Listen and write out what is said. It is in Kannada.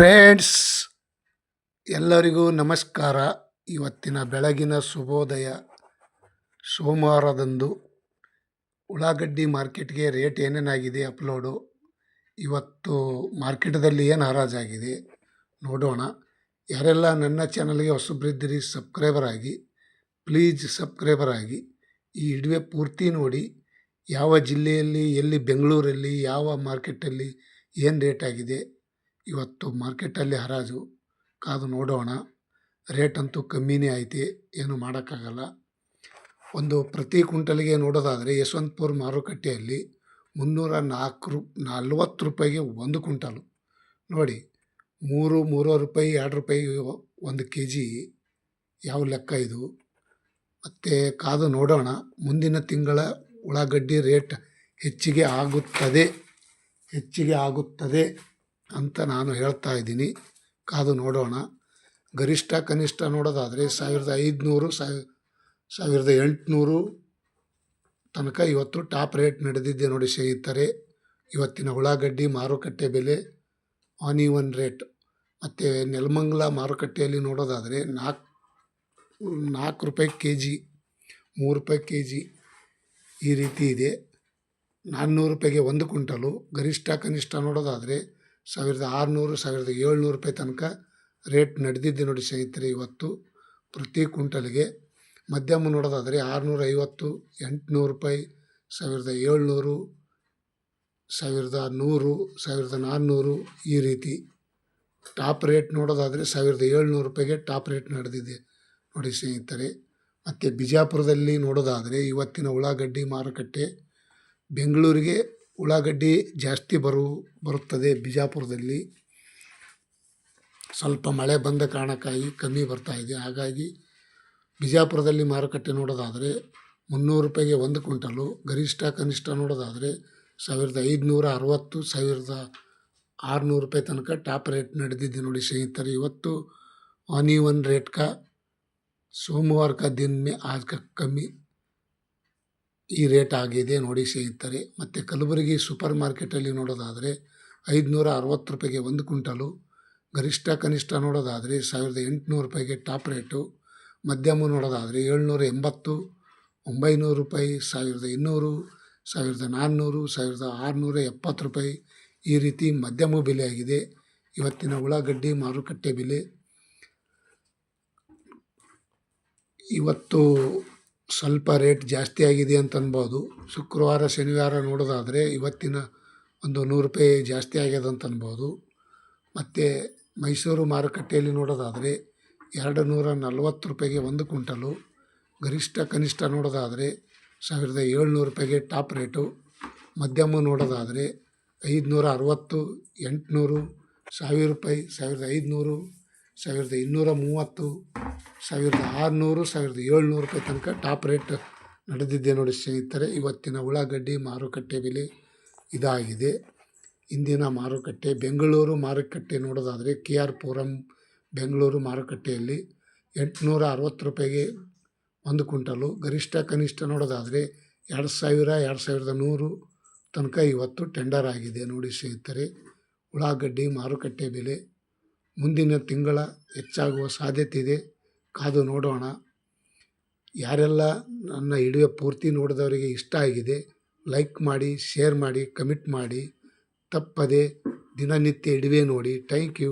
ಫ್ರೆಂಡ್ಸ್, ಎಲ್ಲರಿಗೂ ನಮಸ್ಕಾರ. ಇವತ್ತಿನ ಬೆಳಗಿನ ಶುಭೋದಯ. ಸೋಮವಾರದಂದು ಉಳ್ಳಾಗಡ್ಡಿ ಮಾರ್ಕೆಟ್ಗೆ ರೇಟ್ ಏನೇನಾಗಿದೆ ಅಪ್ಲೋಡು. ಇವತ್ತು ಮಾರ್ಕೆಟದಲ್ಲಿ ಏನು ಹರಾಜಾಗಿದೆ ನೋಡೋಣ. ಯಾರೆಲ್ಲ ನನ್ನ ಚಾನಲ್ಗೆ ಹೊಸಬ್ರಿದ್ದೀರಿ, ಸಬ್ಸ್ಕ್ರೈಬರ್ ಆಗಿ, ಪ್ಲೀಸ್ ಸಬ್ಸ್ಕ್ರೈಬರ್ ಆಗಿ, ಈ ಇಡುವೆ ಪೂರ್ತಿ ನೋಡಿ. ಯಾವ ಜಿಲ್ಲೆಯಲ್ಲಿ, ಎಲ್ಲಿ ಬೆಂಗಳೂರಲ್ಲಿ, ಯಾವ ಮಾರ್ಕೆಟಲ್ಲಿ ಏನು ರೇಟ್ ಆಗಿದೆ ಇವತ್ತು ಮಾರ್ಕೆಟಲ್ಲಿ ಹರಾಜು. ಕಾದು ನೋಡೋಣ. ರೇಟ್ ಅಂತೂ ಕಮ್ಮಿನೇ ಐತಿ. ಏನು ಮಾಡೋಕ್ಕಾಗಲ್ಲ. ಒಂದು ಪ್ರತಿ ಕುಂಟಲಿಗೆ ನೋಡೋದಾದರೆ ಯಶವಂತಪುರ ಮಾರುಕಟ್ಟೆಯಲ್ಲಿ ಮುನ್ನೂರ ನಾಲ್ಕು ರು, ನಲ್ವತ್ತು ರೂಪಾಯಿಗೆ ಒಂದು ಕುಂಟಲು ನೋಡಿ, ಮೂರು, ಮೂರುವರೆ ರೂಪಾಯಿ, ಎರಡು ರೂಪಾಯಿ ಒಂದು ಕೆ ಜಿ ಯಾವ ಲೆಕ್ಕ ಇದು? ಮತ್ತು ಕಾದು ನೋಡೋಣ. ಮುಂದಿನ ತಿಂಗಳ ಉಳ್ಳಾಗಡ್ಡಿ ರೇಟ್ ಹೆಚ್ಚಿಗೆ ಆಗುತ್ತದೆ. ಹೆಚ್ಚಿಗೆ ಆಗುತ್ತದೆ. ಅಂತ ನಾನು ಹೇಳ್ತಾ ಇದ್ದೀನಿ. ಕಾದು ನೋಡೋಣ. ಗರಿಷ್ಠ ಕನಿಷ್ಠ ನೋಡೋದಾದರೆ ಸಾವಿರದ ಐದುನೂರು ಸಾವಿರ ಸಾವಿರದ ಎಂಟುನೂರು ತನಕ ಇವತ್ತು ಟಾಪ್ ರೇಟ್ ನಡೆದಿದ್ದೆ ನೋಡಿ ಸ್ನೇಹಿತರೆ. ಇವತ್ತಿನ ಉಳ್ಳಾಗಡ್ಡಿ ಮಾರುಕಟ್ಟೆ ಬೆಲೆ ಆನ್ ಒನ್ ರೇಟ್. ಮತ್ತು ನೆಲಮಂಗಲ ಮಾರುಕಟ್ಟೆಯಲ್ಲಿ ನೋಡೋದಾದರೆ ನಾಲ್ಕು ನಾಲ್ಕು ರೂಪಾಯಿ ಕೆ ಜಿ ಮೂರು ರೂಪಾಯಿ ಕೆ ಜಿ ಈ ರೀತಿ ಇದೆ. ನಾನ್ನೂರು ರೂಪಾಯಿಗೆ ಒಂದು ಕ್ವಿಂಟಲು. ಗರಿಷ್ಠ ಕನಿಷ್ಠ ನೋಡೋದಾದರೆ ಸಾವಿರದ ಆರುನೂರು, ಸಾವಿರದ ಏಳ್ನೂರು ರೂಪಾಯಿ ತನಕ ರೇಟ್ ನಡೆದಿದ್ದೆ ನೋಡಿ ಸ್ನೇಹಿತರೆ ಇವತ್ತು. ಪ್ರತಿ ಕ್ವಿಂಟಲ್ಗೆ ಮಧ್ಯಮ ನೋಡೋದಾದರೆ ಆರುನೂರ ಐವತ್ತು, ಎಂಟುನೂರು ರೂಪಾಯಿ, ಸಾವಿರದ ಏಳ್ನೂರು, ಸಾವಿರದ ನೂರು, ಸಾವಿರದ ನಾನ್ನೂರು ಈ ರೀತಿ. ಟಾಪ್ ರೇಟ್ ನೋಡೋದಾದರೆ ಸಾವಿರದ ಏಳ್ನೂರು ರೂಪಾಯಿಗೆ ಟಾಪ್ ರೇಟ್ ನಡೆದಿದೆ ನೋಡಿ ಸ್ನೇಹಿತರೆ. ಮತ್ತು ಬಿಜಾಪುರದಲ್ಲಿ ನೋಡೋದಾದರೆ ಇವತ್ತಿನ ಉಳ್ಳಾಗಡ್ಡಿ ಮಾರುಕಟ್ಟೆ ಬೆಂಗಳೂರಿಗೆ ಉಳ್ಳಾಗಡ್ಡಿ ಜಾಸ್ತಿ ಬರು, ಬರುತ್ತದೆ ಬಿಜಾಪುರದಲ್ಲಿ. ಸ್ವಲ್ಪ ಮಳೆ ಬಂದ ಕಾರಣಕ್ಕಾಗಿ ಕಮ್ಮಿ ಬರ್ತಾ ಇದೆ. ಹಾಗಾಗಿ ಬಿಜಾಪುರದಲ್ಲಿ ಮಾರುಕಟ್ಟೆ ನೋಡೋದಾದರೆ ಮುನ್ನೂರು ರೂಪಾಯಿಗೆ ಒಂದು ಕ್ವಿಂಟಲು, ಗರಿಷ್ಠ ಕನಿಷ್ಠ ನೋಡೋದಾದರೆ ಸಾವಿರದ ಐದುನೂರ ಅರವತ್ತು, ಸಾವಿರದ ಆರುನೂರು ರೂಪಾಯಿ ತನಕ ಟಾಪ್ ರೇಟ್ ನಡೆದಿದ್ದು ನೋಡಿ ಸ್ನೇಹಿತರೆ. ಇವತ್ತು ಆನ್ ಈ ಒನ್ ರೇಟ್ಕ ಸೋಮವಾರ ದಿನ ಆದ ಕಮ್ಮಿ ಈ ರೇಟ್ ಆಗಿದೆ ನೋಡಿ ಸ್ನೇಹಿತರೆ. ಮತ್ತು ಕಲಬುರಗಿ ಸೂಪರ್ ಮಾರ್ಕೆಟಲ್ಲಿ ನೋಡೋದಾದರೆ ಐದುನೂರ ಅರವತ್ತು ರೂಪಾಯಿಗೆ ಒಂದು ಕ್ವಿಂಟಲು. ಗರಿಷ್ಠ ಕನಿಷ್ಠ ನೋಡೋದಾದರೆ ಸಾವಿರದ ಎಂಟುನೂರು ರೂಪಾಯಿಗೆ ಟಾಪ್ ರೇಟು. ಮಧ್ಯಮ ನೋಡೋದಾದರೆ ಏಳ್ನೂರ ಎಂಬತ್ತು ಒಂಬೈನೂರು ರೂಪಾಯಿ, ಸಾವಿರದ ಇನ್ನೂರು, ಸಾವಿರದ ನಾನ್ನೂರು, ಸಾವಿರದ ಆರುನೂರ ಎಪ್ಪತ್ತು ರೂಪಾಯಿ. ಈ ರೀತಿ ಮಧ್ಯಮ ಬೆಲೆ ಆಗಿದೆ ಇವತ್ತಿನ ಉಳ್ಳಾಗಡ್ಡಿ ಮಾರುಕಟ್ಟೆ ಬೆಲೆ ಇವತ್ತು ಸ್ವಲ್ಪ ರೇಟ್ ಜಾಸ್ತಿ ಆಗಿದೆ ಅಂತ ಅನ್ಬೋದು. ಶುಕ್ರವಾರ, ಶನಿವಾರ ನೋಡೋದಾದರೆ ಇವತ್ತಿನ ಒಂದು ನೂರು ರೂಪಾಯಿ ಜಾಸ್ತಿ ಆಗ್ಯದ ಅಂತ ಅನ್ಬೋದು. ಮತ್ತು ಮೈಸೂರು ಮಾರುಕಟ್ಟೆಯಲ್ಲಿ ನೋಡೋದಾದರೆ ಎರಡು ನೂರ ನಲ್ವತ್ತು ರೂಪಾಯಿಗೆ ಒಂದು ಕ್ವಿಂಟಲು, ಗರಿಷ್ಠ ಕನಿಷ್ಠ ನೋಡೋದಾದರೆ ಸಾವಿರದ ಏಳ್ನೂರು ರೂಪಾಯಿಗೆ ಟಾಪ್ ರೇಟು. ಮಧ್ಯಮ ನೋಡೋದಾದರೆ ಐದುನೂರ ಅರವತ್ತು, ಎಂಟುನೂರು, ಸಾವಿರ ರೂಪಾಯಿ, ಸಾವಿರದ ಐದುನೂರು ಸಾವಿರದ ಇನ್ನೂರ ಮೂವತ್ತು, ಸಾವಿರದ ಆರುನೂರು, ಸಾವಿರದ ಏಳ್ನೂರು ರೂಪಾಯಿ ತನಕ ಟಾಪ್ ರೇಟ್ ನಡೆದಿದ್ದೆ ನೋಡಿ ಸ್ನೇಹಿತರೆ. ಇವತ್ತಿನ ಉಳ್ಳಾಗಡ್ಡಿ ಮಾರುಕಟ್ಟೆ ಬೆಲೆ ಇದಾಗಿದೆ. ಇಂದಿನ ಮಾರುಕಟ್ಟೆ ಬೆಂಗಳೂರು ಮಾರುಕಟ್ಟೆ ನೋಡೋದಾದರೆ ಕೆ ಆರ್ ಪುರಂ ಬೆಂಗಳೂರು ಮಾರುಕಟ್ಟೆಯಲ್ಲಿ ಎಂಟುನೂರ ಅರವತ್ತು ರೂಪಾಯಿಗೆ ಒಂದು ಕ್ವಿಂಟಲು. ಗರಿಷ್ಠ ಕನಿಷ್ಠ ನೋಡೋದಾದರೆ ಎರಡು ಸಾವಿರ, ಎರಡು ಸಾವಿರದ ನೂರು ತನಕ ಇವತ್ತು ಟೆಂಡರ್ ಆಗಿದೆ ನೋಡಿ ಸ್ನೇಹಿತರೆ. ಉಳ್ಳಾಗಡ್ಡಿ ಮಾರುಕಟ್ಟೆ ಬೆಲೆ ಮುಂದಿನ ತಿಂಗಳ ಹೆಚ್ಚಾಗುವ ಸಾಧ್ಯತೆ ಇದೆ. ಕಾದು ನೋಡೋಣ. ಯಾರೆಲ್ಲ ನನ್ನ ವಿಡಿಯೋ ಪೂರ್ತಿ ನೋಡಿದವರಿಗೆ ಇಷ್ಟ ಆಗಿದೆ, ಲೈಕ್ ಮಾಡಿ, ಶೇರ್ ಮಾಡಿ, ಕಮೆಂಟ್ ಮಾಡಿ. ತಪ್ಪದೆ ದಿನನಿತ್ಯ ಇಡುವೆ ನೋಡಿ. Thank you.